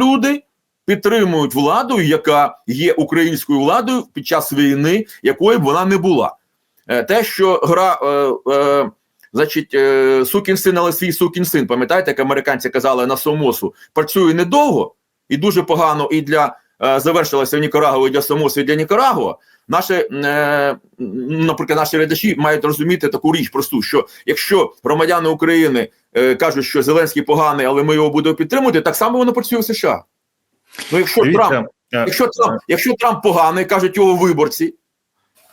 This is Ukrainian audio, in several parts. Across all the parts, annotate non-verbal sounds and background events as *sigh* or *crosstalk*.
люди підтримують владу, яка є українською владою під час війни, якої б вона не була. Е, Те, що гра, е, е, значить, е, сукін син, але свій сукін син, пам'ятаєте, як американці казали на Сомосу, працює недовго і дуже погано і для е, завершилося в Нікарагуа, для Сомосу, для Нікарагуа. Наші, е, наприклад, наші глядачі мають розуміти таку річ просту, що якщо громадяни України е, кажуть, що Зеленський поганий, але ми його будемо підтримувати, так само воно працює в США. Ну, якщо Трамп, Дивіться, е, якщо Трамп, якщо Трамп поганий, кажуть його виборці.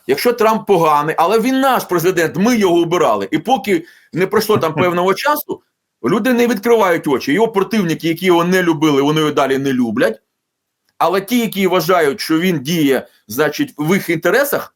Якщо Трамп поганий, але він наш президент, ми його обирали. І поки не пройшло там *laughs* певного часу, люди не відкривають очі. Його противники, які його не любили, вони його далі не люблять. Але ті, які вважають, що він діє, значить, в їх інтересах,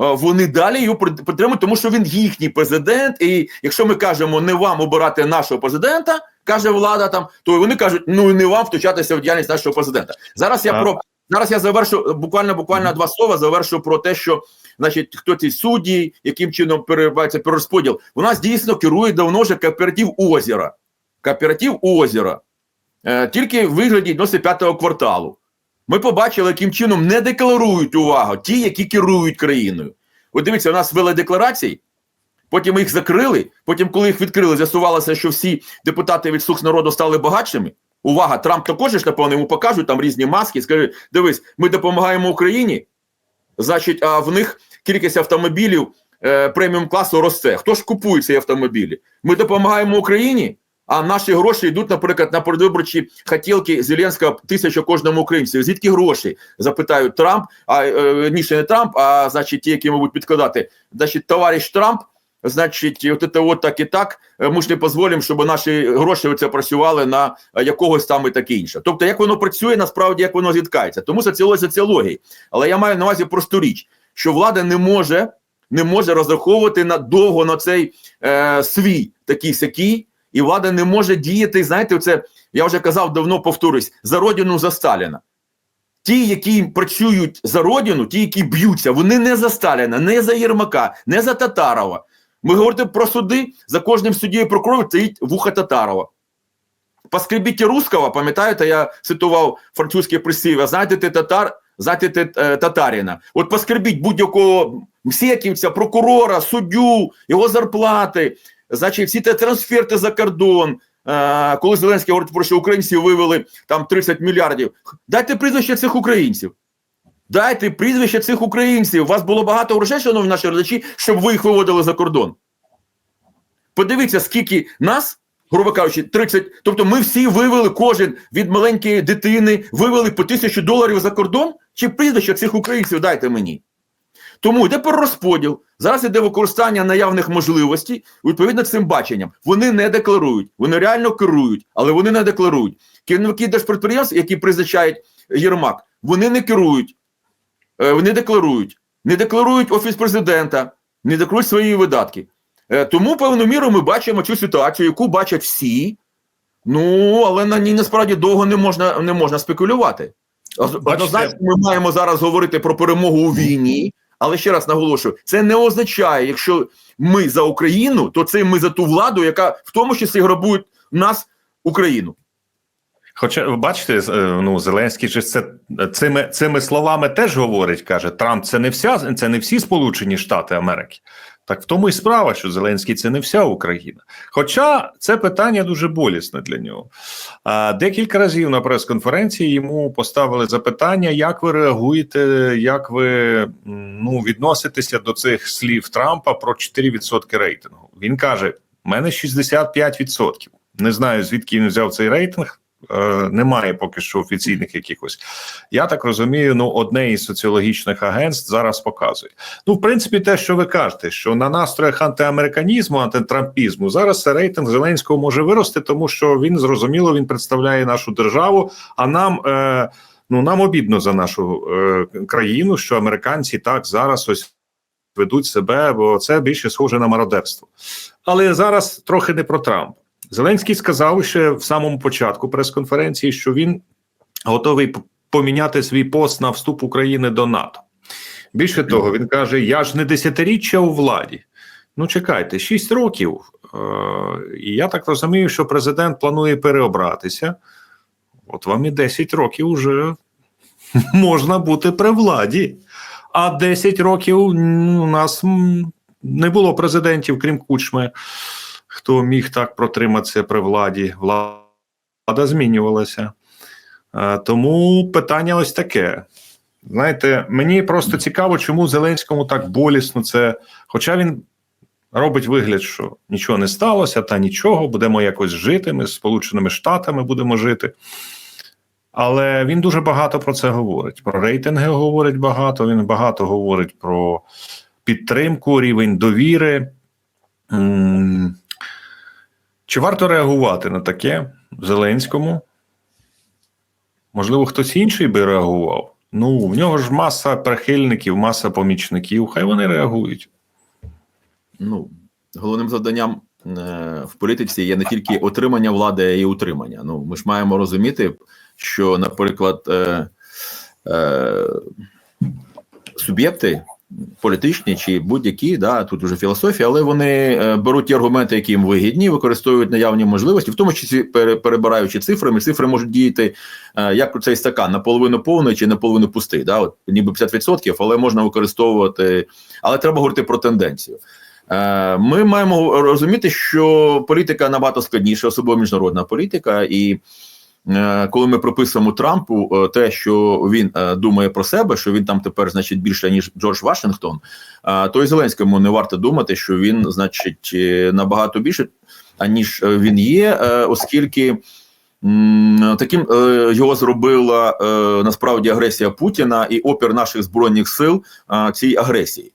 е, вони далі його підтримують, тому що він їхній президент. І якщо ми кажемо не вам обирати нашого президента, каже влада там, то вони кажуть, ну і не вам втручатися в діяльність нашого президента. Зараз я про зараз я завершу буквально буквально два слова. Завершу про те, що значить хто ці судді, яким чином перебувається перерозподіл. У нас дійсно керує давно вже кооператив озера. Кооператив озера. Е, тільки в вигляді 95-го кварталу. Ми побачили, яким чином не декларують увагу ті, які керують країною. От дивіться, у нас ввели декларації, потім їх закрили. Потім, коли їх відкрили, з'ясувалося, що всі депутати від слуг народу стали багатшими. Увага, Трамп також ж, напевно, йому покажуть там різні маски. Скажуть, дивись, ми допомагаємо Україні. Значить, а в них кількість автомобілів е, преміум класу росте. Хто ж купує ці автомобілі? Ми допомагаємо Україні, а наші гроші йдуть, наприклад, на передвиборчі хотілки Зеленського тисяча кожному українцю. Звідки гроші? Запитають Трамп, а е, ніше не Трамп, а значить, ті, які мабуть підкладати. Значить, товариш Трамп. Значить, от це от так і так. е, Ми ж не дозволимо, щоб наші гроші оце працювали на е, якогось там і таке інше. Тобто, як воно працює, насправді як воно зіткається. Тому соціологія соціології. Але я маю на увазі просту річ, що влада не може не може розраховувати на довго на цей е, свій такий сякий, і влада не може діяти. Знаєте, це я вже казав давно, повторюсь, за родину за Сталіна. Ті, які працюють за родину, ті, які б'ються, вони не за Сталіна, не за Єрмака, не за Татарова. Ми говоримо про суди, за кожним суддєю прокурором стоїть вуха Татарова. Поскребіть русского, пам'ятаєте, я цитував французьке прислів'я, знаєте ти татар, знаєте ти е, татарина. От поскребіть будь-якого мсеківця, прокурора, суддю, його зарплати, значить, всі ті трансферти за кордон. Е, коли Зеленський говорить про що українці вивели там 30 мільярдів. Дайте прізвище цих українців. Дайте прізвище цих українців. У вас було багато грошей, шановні наші глядачі, щоб ви їх виводили за кордон. Подивіться, скільки нас, грубо кажучи, 30. Тобто ми всі вивели кожен від маленької дитини, вивели по тисячу доларів за кордон. Чи прізвище цих українців дайте мені? Тому йде розподіл. Зараз йде використання наявних можливостей відповідно цим баченням. Вони не декларують, вони реально керують, але вони не декларують. Керівники держпідприємств, які призначають Єрмак, вони не керують, е, вони декларують, не декларують офіс президента, не декларують свої видатки. Е, Тому певну міру ми бачимо цю ситуацію, яку бачать всі. Ну але на ній насправді довго не можна не можна спекулювати. Однозначно, ми маємо зараз говорити про перемогу у війні. Але ще раз наголошую, це не означає, якщо ми за Україну, то це ми за ту владу, яка в тому числі грабує нас, Україну. Хоча ви бачите, е, ну Зеленський же це цими цими словами теж говорить, каже Трамп, це не вся це не всі Сполучені Штати Америки. Так в тому і справа, що Зеленський це не вся Україна. Хоча це питання дуже болісне для нього. Декілька разів на прес-конференції йому поставили запитання, як ви реагуєте, як ви ну, відноситеся до цих слів Трампа про 4% рейтингу. Він каже: в мене 65%. Не знаю, звідки він взяв цей рейтинг. Е, Немає поки що офіційних якихось. Я так розумію, ну одне із соціологічних агентств зараз показує. Ну, в принципі, те, що ви кажете, що на настроях антиамериканізму, антитрампізму зараз рейтинг Зеленського може вирости, тому що він зрозуміло він представляє нашу державу. А нам е, ну нам обідно за нашу е, країну, що американці так зараз ось ведуть себе, бо це більше схоже на мародерство. Але зараз трохи не про Трамп. Зеленський сказав ще в самому початку прес-конференції, що він готовий поміняти свій пост на вступ України до НАТО. Більше того, він каже: Я ж не десятиріччя у владі. Ну, чекайте, 6 років. Е, і я так розумію, що президент планує переобратися. От вам і 10 років уже *laughs* можна бути при владі. А 10 років у нас не було президентів, крім Кучми, хто міг так протриматися при владі. Влада змінювалася. Е, Тому питання ось таке. Знаєте, мені просто цікаво, чому Зеленському так болісно це. Хоча він робить вигляд, що нічого не сталося, та нічого, будемо якось жити. Ми з Сполученими Штатами будемо жити. Але він дуже багато про це говорить. Про рейтинги говорить багато. Він багато говорить про підтримку, рівень довіри. Чи варто реагувати на таке Зеленському? Можливо, хтось інший би реагував. Ну, в нього ж маса прихильників, маса помічників. Хай вони реагують. ну, головним завданням е, в політиці є не тільки отримання влади, а й утримання. Ну, ми ж маємо розуміти, що, наприклад, е, е, суб'єкти політичні чи будь-які, да, тут уже філософія, але вони е, беруть ті аргументи, які їм вигідні, використовують наявні можливості, в тому числі пере- перебираючи цифрами. Цифри можуть діяти е, як цей стакан наполовину повний чи наполовину пустий. Да? От, ніби 50%, але можна використовувати. Але треба говорити про тенденцію. Е, Ми маємо розуміти, що політика набагато складніша, особливо міжнародна політика, і коли ми прописуємо Трампу е, те, що він е, думає про себе, що він там тепер, значить, більше ніж Джордж Вашингтон, е, то і Зеленському не варто думати, що він, значить, е, набагато більше, аніж е, він є, е, оскільки. Таким е, його зробила е, насправді агресія Путіна і опір наших збройних сил е, цій агресії.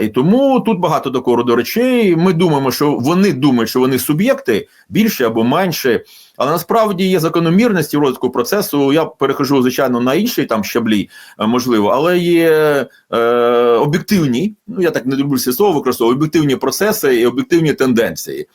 І тому тут багато докору до речей. Ми думаємо, що вони думають, що вони суб'єкти більше або менше, але насправді є закономірності розвитку процесу. Я перехожу, звичайно, на інші там щаблі, е, можливо, але є е, об'єктивні, ну я так не люблю це слово використовувати, об'єктивні процеси і об'єктивні тенденції.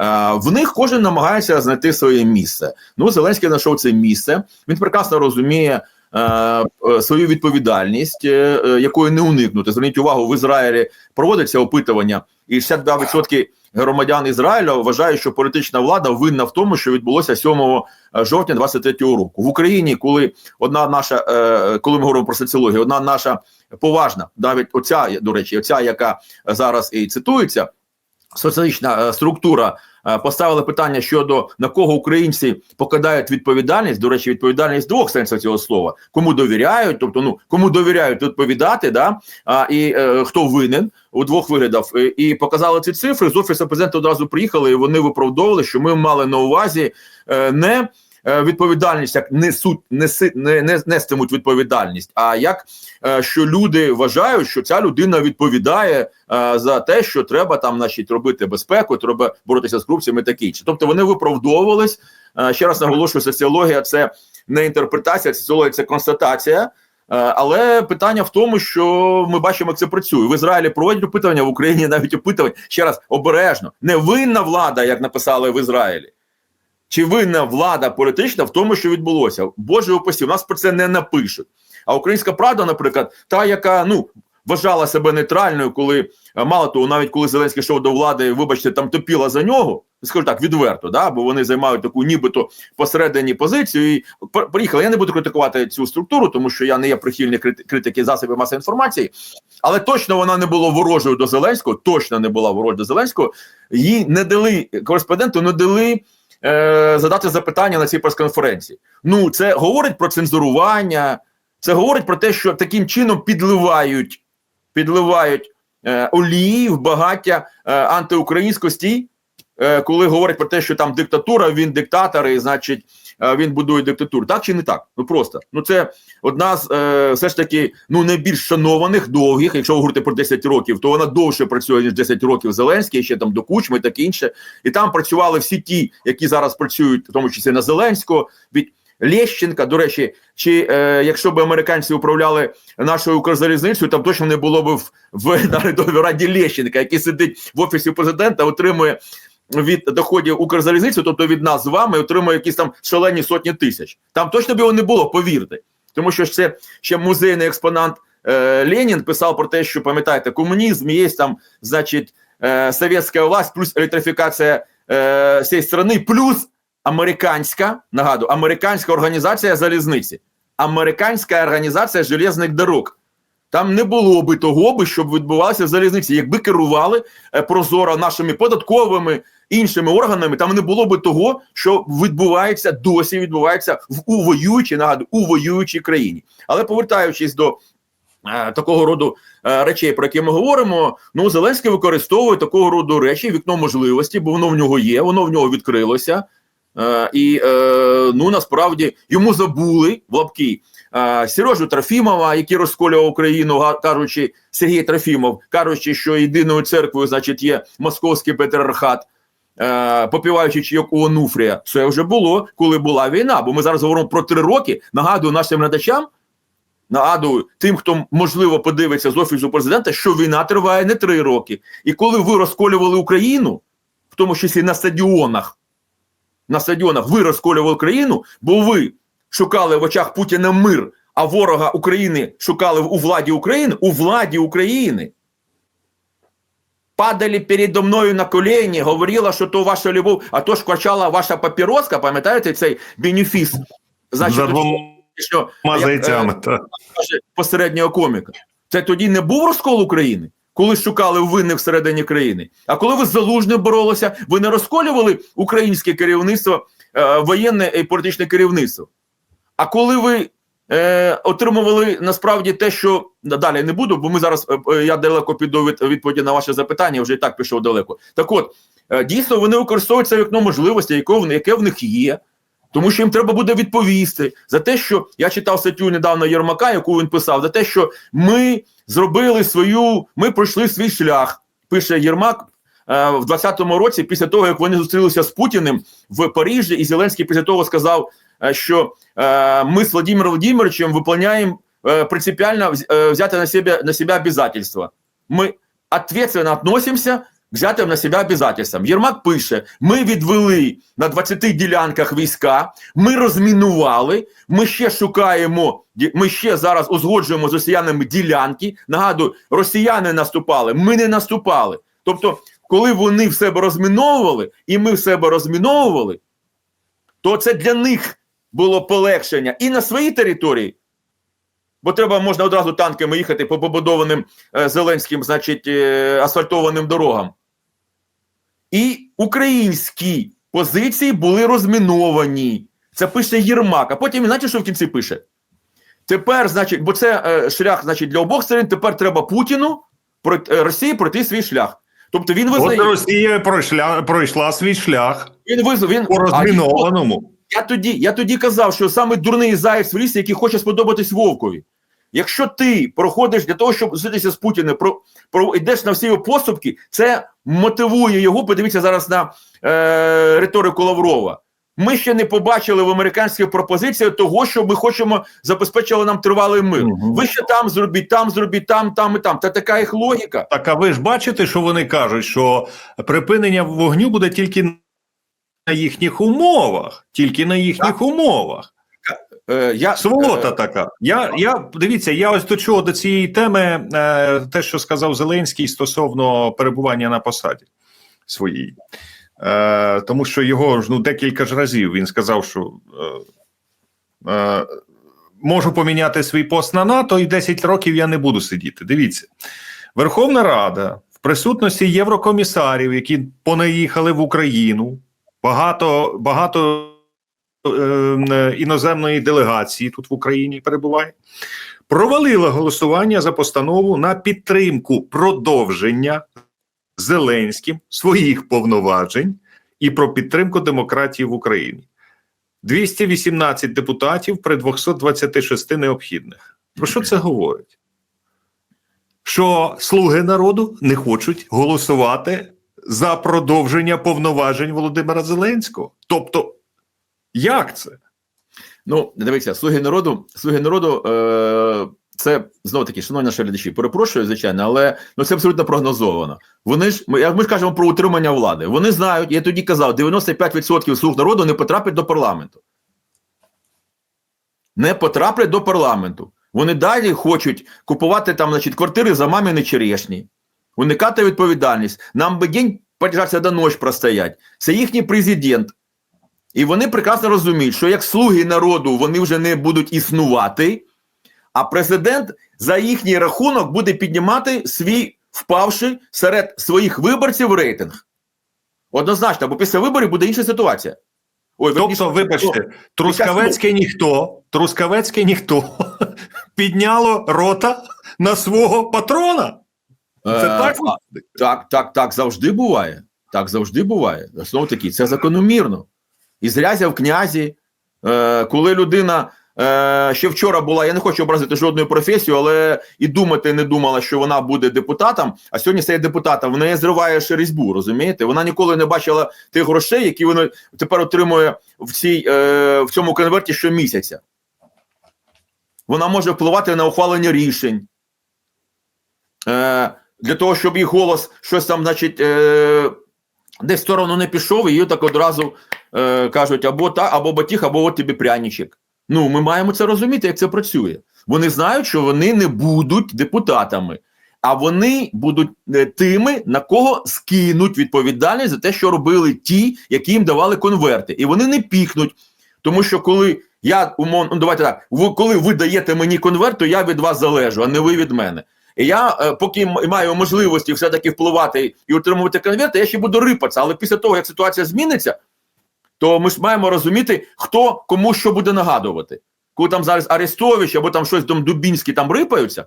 Е, в них кожен намагається знайти своє місце. Ну, Зеленський знайшов це місце. Він прекрасно розуміє. Е, е, Свою відповідальність, е, якої не уникнути. Зверніть увагу, в Ізраїлі проводиться опитування, і 62% громадян Ізраїля вважають, що політична влада винна в тому, що відбулося 7 жовтня 23-го року в Україні. Коли одна наша, коли ми говоримо про соціологію, одна наша поважна, навіть оця до речі, оця, яка зараз і цитується, соціологічна е, структура е, поставила питання щодо на кого українці покидають відповідальність. До речі, відповідальність двох сенсів цього слова. Кому довіряють, тобто ну кому довіряють відповідати, да а і е, хто винен у двох виглядах. І показали ці цифри. З офісу президента одразу приїхали, і вони виправдовували, що ми мали на увазі е, не. Е, Відповідальність як несуть, неси, не, не нестимуть відповідальність, а як е, що люди вважають, що ця людина відповідає е, за те, що треба там значить, робити безпеку, треба боротися з корупціями і таке інше. Тобто вони виправдовувались. Ще раз наголошую, соціологія це не інтерпретація, соціологія це констатація. Але питання в тому, що ми бачимо, як це працює. В Ізраїлі проводять опитування в Україні навіть опитування ще раз обережно. Не винна влада, як написали в Ізраїлі. Чи винна влада політична в тому, що відбулося? Боже упасі, у нас про це не напишуть. А українська правда, наприклад, та, яка ну вважала себе нейтральною, коли е, мало того, навіть коли Зеленський йшов до влади, вибачте, там топіла за нього. Скажу так, відверто, да, бо вони займають таку нібито посередині позицію. І пр- приїхали. Я не буду критикувати цю структуру, тому що я не є прихильник критики засобів масової інформації, але точно вона не була ворожою до Зеленського. Точно не була ворожою до Зеленського. Їй не дали кореспонденту, не дали е, задати запитання на цій прес-конференції. Ну, це говорить про цензурування, це говорить про те, що таким чином підливають, підливають е, олії в багаття е, антиукраїнськості, е, коли говорять про те, що там диктатура, він диктатор, і значить він будує диктатуру. Так чи не так? Ну просто ну це одна з е, все ж таки ну найбільш шанованих, довгих. Якщо ви говорите про 10 років, то вона довше працює ніж 10 років Зеленський, ще там до Кучми і таке інше. І там працювали всі ті, які зараз працюють, в тому числі на Зеленського. від Лещенка, до речі, чи е, якщо б американці управляли нашою Укрзалізницею, там точно не було б в, в наглядовій раді Лещенка, який сидить в офісі президента, отримує від доходів Укрзалізниці, тобто від нас з вами, отримує якісь там шалені сотні тисяч. Там точно б його не було, повірте. Тому що це ще музейний експонант е, Ленін писав про те, що пам'ятаєте, комунізм є там, значить, е, совєтська власть, плюс електрифікація е, всієї країни, плюс американська, нагадую, американська організація залізниці, американська організація железних дорог. Там не було би того, би, щоб відбувалося в залізниці. Якби керували е, прозоро нашими податковими іншими органами, там не було би того, що відбувається досі відбувається в у воюючій, нагадую, у воюючій країні. Але повертаючись до е, такого роду е, речей, про які ми говоримо, ну Зеленський використовує такого роду речі, вікно можливості, бо воно в нього є, воно в нього відкрилося. Е, і е, ну насправді йому забули в лапки Сережу Трофімова, який розколював Україну, кажучи, Сергій Трофімов, кажучи, що єдиною церквою, значить, є московський патріархат, е, попіваючи чайок у Онуфрія. Це вже було, коли була війна. Бо ми зараз говоримо про три роки. Нагадую нашим глядачам, нагадую тим, хто можливо подивиться з офісу президента, що війна триває не три роки. І коли ви розколювали Україну, в тому числі на стадіонах, на стадіонах ви розколювали Україну, бо ви шукали в очах Путіна мир, а ворога України шукали у владі України, у владі України. Падали передо мною на колені, говорила, що то ваша любов, а то ж квачала ваша папіроска, пам'ятаєте цей бенефіс? Двома що як, зайцями. е, та. посереднього коміка. Це тоді не був розкол України, коли шукали винних всередині країни. А коли ви з Залужним боролися, ви не розколювали українське керівництво, е, воєнне і політичне керівництво. А коли ви е, отримували насправді те, що далі не буду, бо ми зараз е, е, я далеко піду від відповіді на ваше запитання, вже і так пішов далеко. Так от, е, дійсно, вони використовують це вікно можливості, яке яке в них є. Тому що їм треба буде відповісти за те, що я читав статтю недавно Єрмака, яку він писав, за те, що ми зробили свою, ми пройшли свій шлях. Пише Єрмак е, в 20-му році, після того як вони зустрілися з Путіним в Парижі, і Зеленський після того сказав, що е, ми з Владимиром Владимировичем виконуємо е, принципіально е, взяти на себе на себе обязательства. Ми ответственно относимся взятим на себе обязательствам. Єрмак пише: ми відвели на 20 ділянках війська, ми розмінували, ми ще шукаємо, ми ще зараз узгоджуємо з росіянами ділянки. Нагадую, росіяни наступали, ми не наступали. Тобто, коли вони в себе розміновували, і ми в себе розміновували, то це для них було полегшення і на своїй території. Бо треба можна одразу танками їхати по побудованим е, Зеленським, значить, е, асфальтованим дорогам. І українські позиції були розміновані. Це пише Єрмак. А потім, знаєте, що в кінці пише? Тепер, значить, бо це е, шлях, значить, для обох сторін. Тепер треба Путіну пройти- е, Росії пройти свій шлях. Тобто він От Росія пройшла, пройшла свій шлях він визнав, він по розмінованому. Я тоді, я тоді казав, що саме дурний заєць в лісі, який хоче сподобатись Вовкові. Якщо ти проходиш для того, щоб зустрітися з Путіним, про, про йдеш на всі його поступки, це мотивує його. Подивіться зараз на е, риторику Лаврова. Ми ще не побачили в американських пропозиціях того, що ми хочемо забезпечити нам тривалий мир. Мгм. Ви ще там зробіть, там зробіть, там, там і там. Та така їх логіка. Так, а ви ж бачите, що вони кажуть, що припинення вогню буде тільки на їхніх умовах, тільки на їхніх умовах. Е, я, Сволота е, така. Я, я дивіться, я ось до чого до цієї теми, е, те, що сказав Зеленський стосовно перебування на посаді своїй. Е, тому що його ж ну декілька ж разів він сказав, що е, е, можу поміняти свій пост на НАТО, і 10 років я не буду сидіти. Дивіться, Верховна Рада в присутності єврокомісарів, які понаїхали в Україну, багато багато е, іноземної делегації тут в Україні перебуває, провалила голосування за постанову на підтримку продовження Зеленським своїх повноважень і про підтримку демократії в Україні. 218 депутатів при 226 необхідних. Про що це говорить? Що слуги народу не хочуть голосувати за продовження повноважень Володимира Зеленського. Тобто, як це? Ну, дивіться, слуги народу, слуги народу, е, це знову таки, шановні наші глядачі, перепрошую, звичайно, але ну це абсолютно прогнозовано. Вони ж ми, ми ж кажемо про утримання влади. Вони знають, я тоді казав, 95% слуг народу не потрапить до парламенту. Не потраплять до парламенту. Вони далі хочуть купувати там, значить, квартири за маміни черешні, уникати відповідальність. Нам би день подержатися до ночі простоять. Це їхній президент. І вони прекрасно розуміють, що як слуги народу вони вже не будуть існувати, а президент за їхній рахунок буде піднімати свій впавши серед своїх виборців рейтинг. Однозначно, бо після виборів буде інша ситуація. Ой, Тобто, вибачте, Трускавецьке ніхто, Трускавецьке ніхто *laughs* підняло рота на свого патрона. Це Е, так? Так, так, так завжди буває. Так завжди буває. Знову таки, це закономірно. І зрязя в князі, е, коли людина е, ще вчора була, я не хочу образити жодної професію, але і думати не думала, що вона буде депутатом, а сьогодні стає депутатом, в неї зриває ще різьбу, розумієте? Вона ніколи не бачила тих грошей, які вона тепер отримує в, цій, е, в цьому конверті щомісяця. Вона може впливати на ухвалення рішень. Е, для того, щоб їх голос щось там, значить, е, десь в сторону не пішов, і її так одразу е, кажуть або так, або батіг, або от тобі пряничок. Ну, ми маємо це розуміти, як це працює. Вони знають, що вони не будуть депутатами, а вони будуть е, тими, на кого скинуть відповідальність за те, що робили ті, які їм давали конверти. І вони не пікнуть. Тому що коли я умовно, ну давайте так, коли ви даєте мені конверт, то я від вас залежу, а не ви від мене. І я, е, поки маю можливості все-таки впливати і отримувати конверти, я ще буду рипатися. Але після того, як ситуація зміниться, то ми ж маємо розуміти, хто кому що буде нагадувати. Коли там зараз Арестович або там щось там Дубінський там рипаються,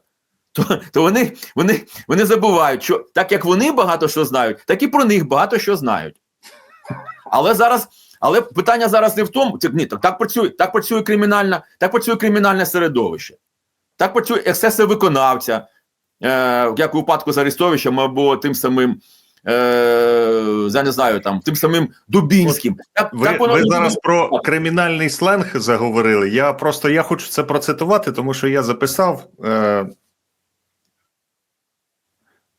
то, то вони, вони, вони забувають, що так як вони багато що знають, так і про них багато що знають. Але зараз, але питання зараз не в тому, це, ні, так, так працює, так працює кримінальна, так працює кримінальне середовище, так працює ексеси виконавця, як у випадку з Арестовичем або тим самим. Е, я не знаю, там тим самим Дубінським. Так, Ви, так воно ви зараз про кримінальний сленг заговорили. Я просто я хочу це процитувати, тому що я записав е,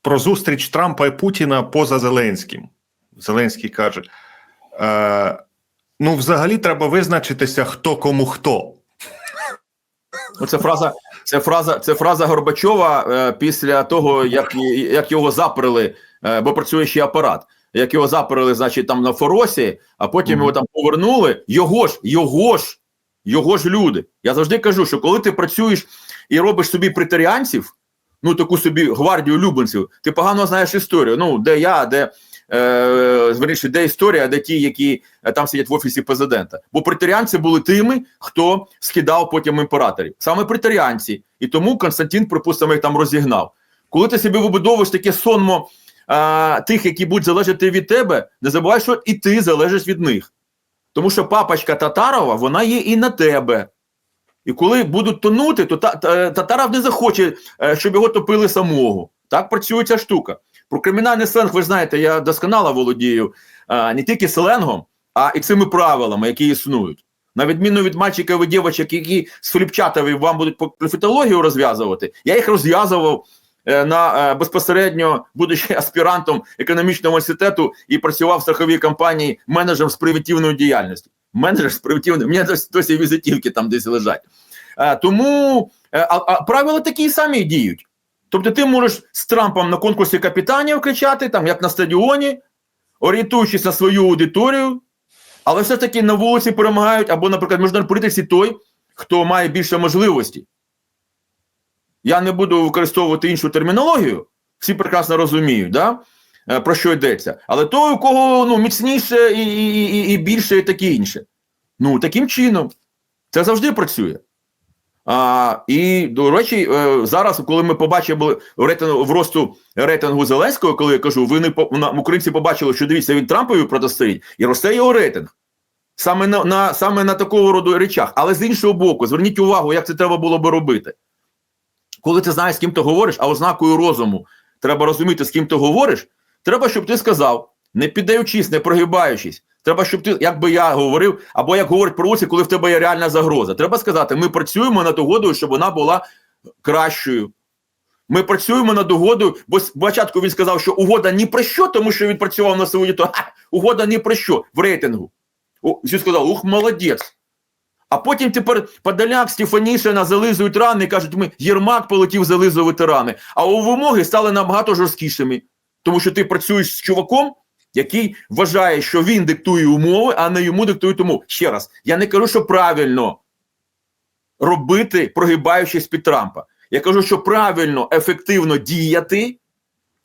про зустріч Трампа і Путіна поза Зеленським. Зеленський каже: е, ну, взагалі, треба визначитися, хто кому хто. Ну, це фраза, це фраза, це фраза Горбачова е, після того, як, як його заперли, е, бо працює ще апарат. Як його заперли, значить, там на Форосі, а потім Мгм. його там повернули. Його ж, його ж, його ж люди. Я завжди кажу, що коли ти працюєш і робиш собі претаріанців, ну таку собі гвардію любенців, ти погано знаєш історію. Ну, де я, де е, де історія, де ті, які е, там сидять в офісі президента. Бо претаріанці були тими, хто скидав потім імператорів. Саме претаріанці. І тому Константин, припустимо, їх там розігнав. Коли ти собі вибудовуєш таке сонмо е, тих, які будуть залежати від тебе, не забувай, що і ти залежиш від них. Тому що папочка Татарова, вона є і на тебе. І коли будуть тонути, то та, та, Татаров не захоче, щоб його топили самого. Так працює ця штука. Про кримінальний сленг, ви знаєте, я досконало володію е, не тільки сленгом, а і цими правилами, які існують. На відміну від мальчиків і дівчаток, які з фліпчатові вам будуть профітологію розв'язувати, я їх розв'язував е, на е, безпосередньо, будучи *laughs* аспірантом економічного університету і працював в страховій компанії менеджером з превентивної діяльності. Менеджер з превентивної, у мене досі, досі візитівки там десь лежать. Е, тому е, а, а правила такі самі діють. Тобто ти можеш з Трампом на конкурсі капітанів кричати, там, як на стадіоні, орієнтуючись на свою аудиторію, але все ж таки на вулиці перемагають, або, наприклад, в міжнародній політиці той, хто має більше можливостей. Я не буду використовувати іншу термінологію, всі прекрасно розуміють, да? е, про що йдеться. Але той, у кого ну, міцніше і, і, і, і більше, і таке інше. Ну, таким чином. Це завжди працює. А, і, до речі, е, зараз, коли ми побачили в рейтингу в росту рейтингу Зеленського, коли я кажу, ви не українці побачили, що дивіться, він Трампові протистоїть, і росте його рейтинг. Саме на, на, саме на такого роду речах. Але з іншого боку, зверніть увагу, як це треба було би робити. Коли ти знаєш, з ким ти говориш, а ознакою розуму треба розуміти, з ким ти говориш, треба, щоб ти сказав, не піддаючись, не прогибаючись. Треба, щоб ти, як би я говорив, або як говорить про коли в тебе є реальна загроза. Треба сказати, ми працюємо над угодою, щоб вона була кращою. Ми працюємо над угодою, бо спочатку він сказав, що угода ні про що, тому що він працював на свою то угода ні про що в рейтингу. О, всі сказали, ух, молодець. А потім тепер Подоляк, Стефанішина зализують рани кажуть, ми Єрмак полетів зализувати рани. А у вимоги стали набагато жорсткішими. Тому що ти працюєш з чуваком, який вважає, що він диктує умови, а не йому диктують умови. Ще раз, я не кажу, що правильно робити, прогибаючись під Трампа. Я кажу, що правильно, ефективно діяти,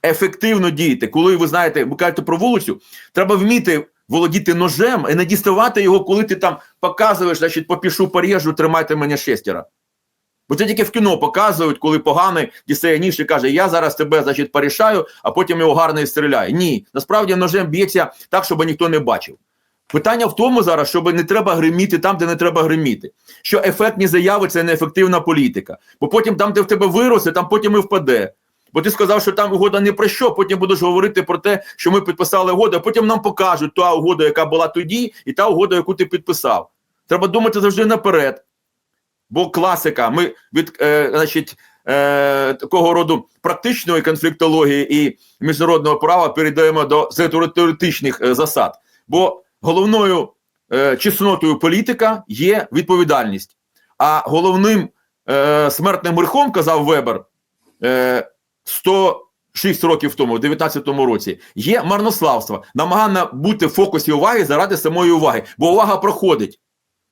ефективно діяти. Коли ви знаєте, ви кажете про вулицю, треба вміти володіти ножем і не діставати його, коли ти там показуєш, значить, попішу поріжу, тримайте мене шестеро. Бо це тільки в кіно показують, коли поганий дістає каже, я зараз тебе, значить, порішаю, а потім його гарно і стріляє. Ні, насправді ножем б'ється так, щоб ніхто не бачив. Питання в тому зараз, щоб не треба гриміти там, де не треба гриміти. Що ефектні заяви це неефективна політика. Бо потім там, де в тебе виросте, там потім і впаде. Бо ти сказав, що там угода не про що, потім будеш говорити про те, що ми підписали угоду, а потім нам покажуть та угода, яка була тоді, і та угода, яку ти підписав. Треба думати завжди наперед. Бо класика, ми від е, значить, е, такого роду практичної конфліктології і міжнародного права перейдемо до теоретичних е, засад. Бо головною е, чеснотою політика є відповідальність. А головним е, смертним грехом, казав Вебер, е, 106 років тому, в 19-му році, є марнославство, намагання бути в фокусі уваги заради самої уваги, бо увага проходить.